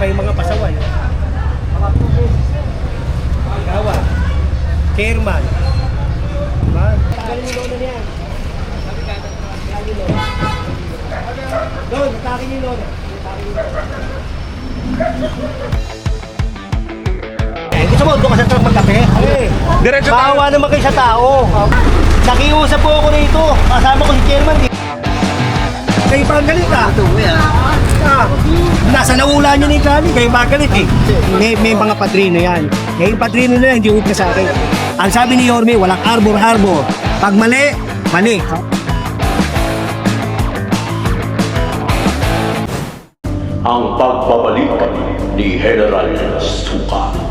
pa yung mga pasaway. Mga pupis. Gawa. Chairman. Diba? Tagalin yung lolo niyan. Tagalin yung lolo. Doon, atakin yung lolo. Atakin yung lolo. Eh, gusto mo, doon ka sa truck magkape? Eh, Diretso tayo. Bawa naman kayo sa tao. Nakiusap po ako rito. Kasama ko si Chairman. Kayo pa ang galit ah. Ah, nasa naula niya ni Kali, kayo ba galit eh. May, may mga padrino yan. Ngayon padrino na hindi upna sa akin. Ang sabi ni Yorme, walang arbor-arbor. Pag mali, mali. ang pagbabalik ni General Suka.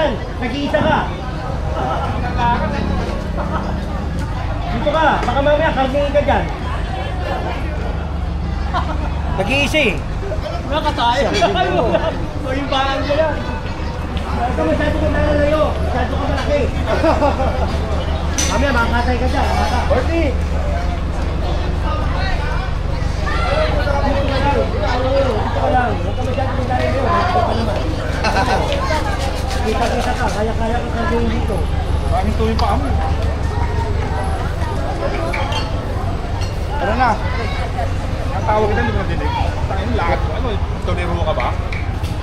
Ka dyan! Nag-iisa ka! Dito ka! Baka mamaya karningin ka dyan! Nag-iisa eh! Nakataya! o yung bahan ka na! Ito masyado ka nalalayo! Masyado ka malaki! Mamaya makakatay ka dyan! Orti! Dito ka lang! Dito ka lang! Huwag ka masyado nalalayo! Dito ka naman! Kita-kita ka! Kaya-kaya ka karningin dito! Maraming tuloy pa kami. Ano na? Natawag kita, hindi mo nadinig. Takin lahat. Ano, tuliro ka ba?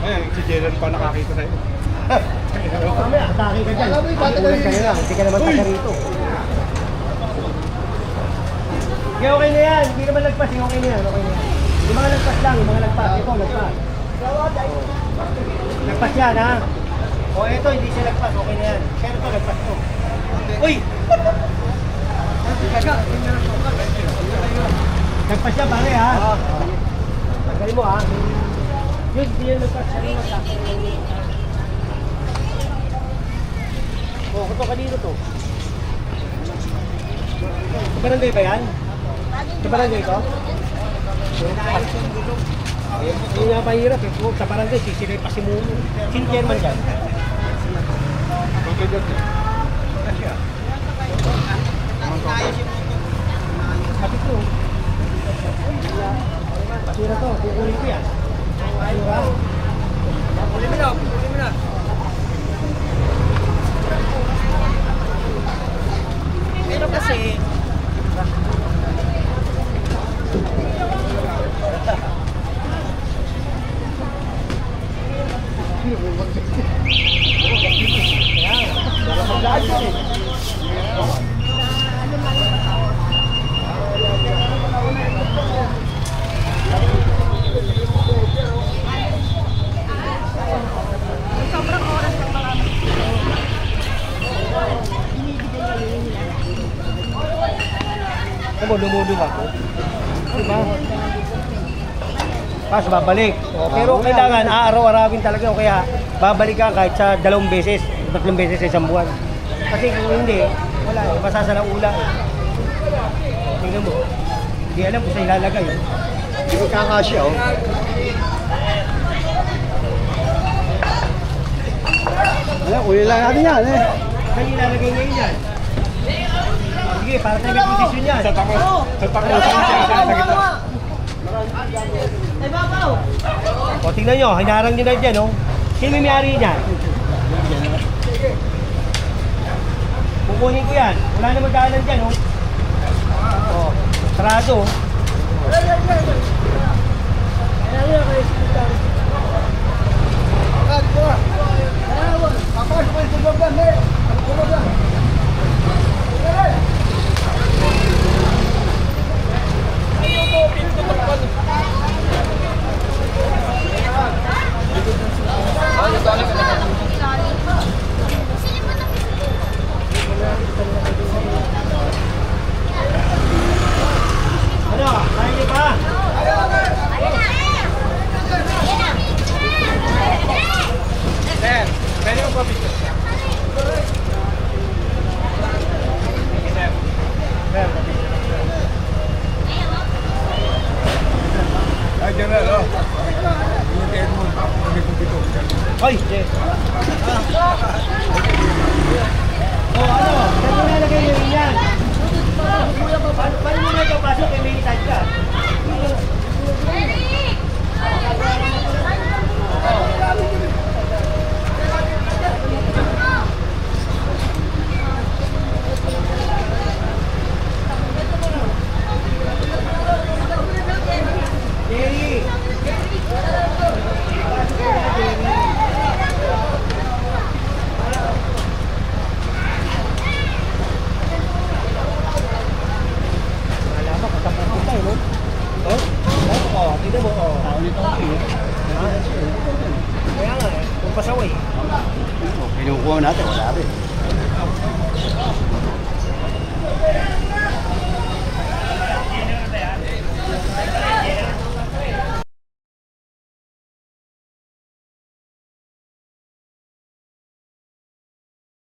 Ayan, si Jalen pa nakakita sa'yo. Mamaya, atake ka dyan. Ulat ka na lang. Hindi ka naman taga rito. Okay, okay na yan. Hindi naman lagpas. yung Okay na yan. Okay na yan. Yung mga lagpas lang. Yung mga lagpas. Ito, lagpas. Lagpas yan, ha? O, ito, hindi siya lagpas. Okay na yan. Pero ito, lagpas to. Uy! Lagpas siya, pare, ha? Tanggalin mo, ha? Yun, hindi yan lagpas. Siya rin lagpas. Oh, ito kanino to? Sa barangay ba yan? Sa barangay ko? Hindi nga mahirap eh. Kung Sa barangay, sisilay pa si Muno. Sino chairman dyan? Sabi ko. Pasira to, kukunin ko yan. Pasira. Kukunin mo na, kukunin mo na. Pero kasi, mo, lumulubak. Diba? Pas, babalik. O, pero kailangan, aaraw-arawin talaga. O kaya, babalik ka kahit sa dalawang beses, tatlong beses sa isang buwan. Kasi kung hindi, wala eh, masasala ula. eh. Tingnan mo. Hindi alam kung saan ilalagay. Hindi ko kakasya, oh. Alam, uli lang natin yan, eh. Saan ilalagay ngayon yan? Sige, para tayo may posisyon yan. Sa takos, sa takos, sa siya sa gitna. O, tingnan nyo, hinarang nyo na dyan, oh. Sino may may-ari? Kukunin ko yan. Wala na magkaanan dyan, oh. O, sarado, oh. Ano, kaya niyo pa? Sir, pwede mo pa picture? Ay, General, oh. Yung kay Edmond, may kumpito. Hoy, Jay. O, ano, saan mo nalagay nyo yan? Paano, paano mo na pasok kay may side ka? Jerry! Wala ba, kasama ko tayo, no? Oh? Oh, oh, tignan mo, oh. Tao nito ako eh. Kaya nga eh, kung pasaway. Kinukuha natin, wala rin.